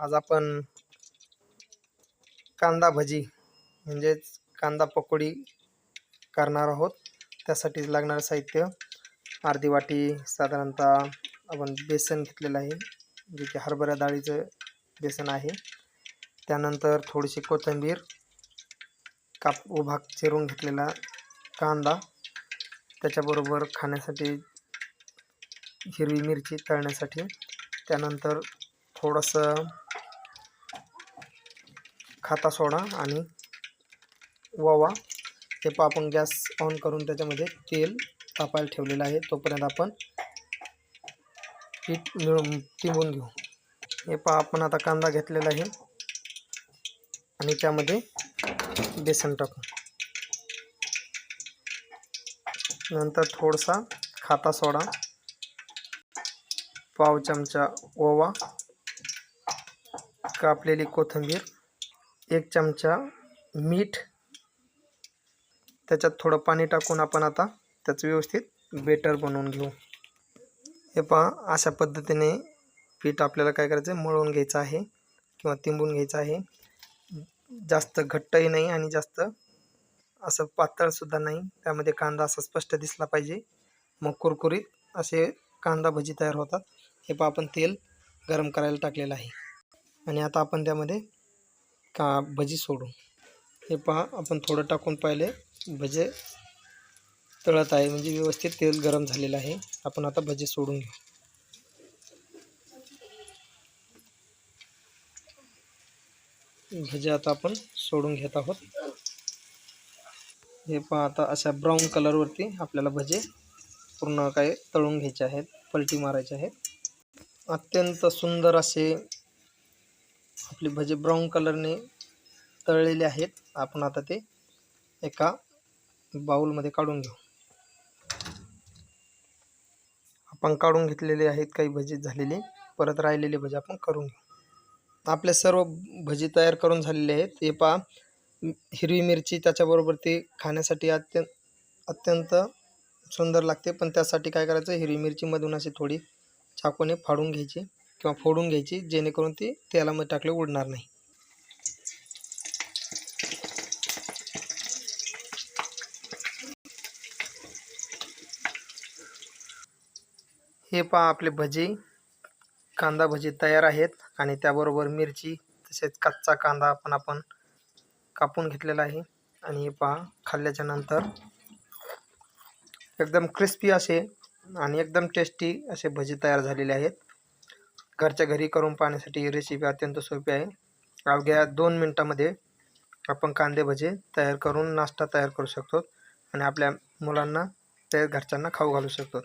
आज आपण कांदा भजी म्हणजेच कांदा पकोडी करणार आहोत. त्यासाठी लागणारं साहित्य. अर्धी वाटी साधारणतः आपण बेसन घेतलेलं आहे जे की हरभरा डाळीचं बेसन आहे. त्यानंतर थोडीशी कोथिंबीर काप उभा चिरून घेतलेला कांदा. त्याच्याबरोबर खाण्यासाठी हिरवी मिरची तळण्यासाठी. त्यानंतर थोडंसं खाता सोडा आणि ओवा. हे पहा आपण गॅस ऑन करून त्याच्यामध्ये तेल तापायला ठेवलेलं आहे. तोपर्यंत आपण पीठ मिळून तिंबून घेऊ. हे पहा आपण आता कांदा घेतलेला आहे. आणि त्यामध्ये बेसन टाकू. नंतर थोडासा खाता सोडा. पाव चमचा ओवा. कापलेली कोथिंबीर एक चमचा मीठ त्याच्यात थोडं पाणी टाकून आपण आता त्याचं व्यवस्थित बेटर बनवून घेऊ. हे पहा अशा पद्धतीने पीठ आपल्याला काय करायचं आहे? मळून घ्यायचं आहे किंवा तिंबून घ्यायचं आहे. जास्त घट्टही नाही आणि जास्त असं पातळसुद्धा नाही. त्यामध्ये कांदा असा स्पष्ट दिसला पाहिजे. मग कुरकुरीत असे कांदा भजी तयार होतात. हे पहा आपण तेल गरम करायला टाकलेलं आहे. आणि आता आपण त्यामध्ये का भजी सोडू. हे पहा आपण थोडं टाकून पाहिले. भजे तळत आहे म्हणजे व्यवस्थित तेल गरम झालेलं आहे. आपण आता भजी सोडून घेऊ. भजी आता आपण सोडून घेत आहोत. हे पहा आता अशा ब्राऊन कलरवरती आपल्याला भजे पूर्ण काय तळून घ्यायचे आहेत पलटी मारायचे आहेत. अत्यंत सुंदर असे आपले भजे ब्राऊन कलरने तळलेले आहेत. आपण आता ते एका बाउलमध्ये काढून घेऊ. आपण काढून घेतलेले आहेत काही भजी झालेले. परत राहिलेले भजी आपण करून घेऊ. आपले सर्व भजी तयार करून झालेले आहेत. हे पहा हिरवी मिरची त्याच्याबरोबर ते खाण्यासाठी अत्यंत अत्यंत सुंदर लागते. पण त्यासाठी काय करायचं? हिरवी मिरचीमधून अशी थोडी चाकूने फाडून घ्यायची. किंवा फोडून घ्यायची जेणेकरून ती तेलामध्ये टाकले उडणार नाही. हे पहा आपले भजी. कांदा भजी तयार आहेत आणि त्याबरोबर मिरची तसेच कच्चा कांदा पण आपण कापून घेतलेला आहे. आणि हे पहा खाल्ल्याच्या नंतर एकदम क्रिस्पी असे आणि एकदम टेस्टी असे भजी तयार झालेले आहेत. घरच्या घरी करून पाहण्यासाठी ही रेसिपी अत्यंत सोपी आहे. अवघ्या दोन मिनटामध्ये आपण कांदे भजे तयार करून नाश्ता तयार करू शकतो आणि आपल्या मुलांना ते घरच्यांना खाऊ घालू शकतो.